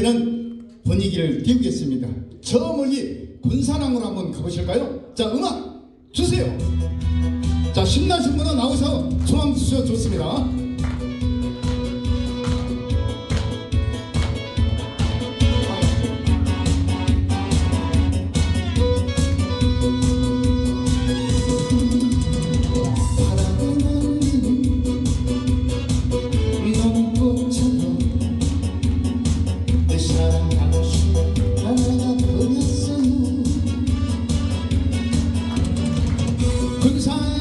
우리는 분위기를 띄우겠습니다. 저 멀리 군산항으로 한번 가보실까요? 자 음악 주세요. 자 신나신 분은 나오셔 소망 주셔 좋습니다. time.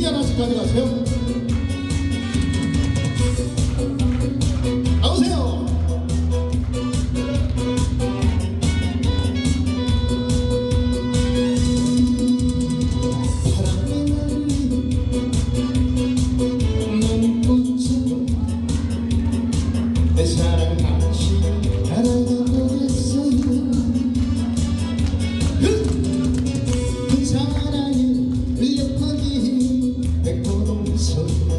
CD 하나씩 가져가세요. 내 사랑 so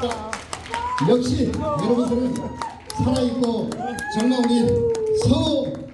아. 역시 여러분들은 살아있고 정말 우리 서울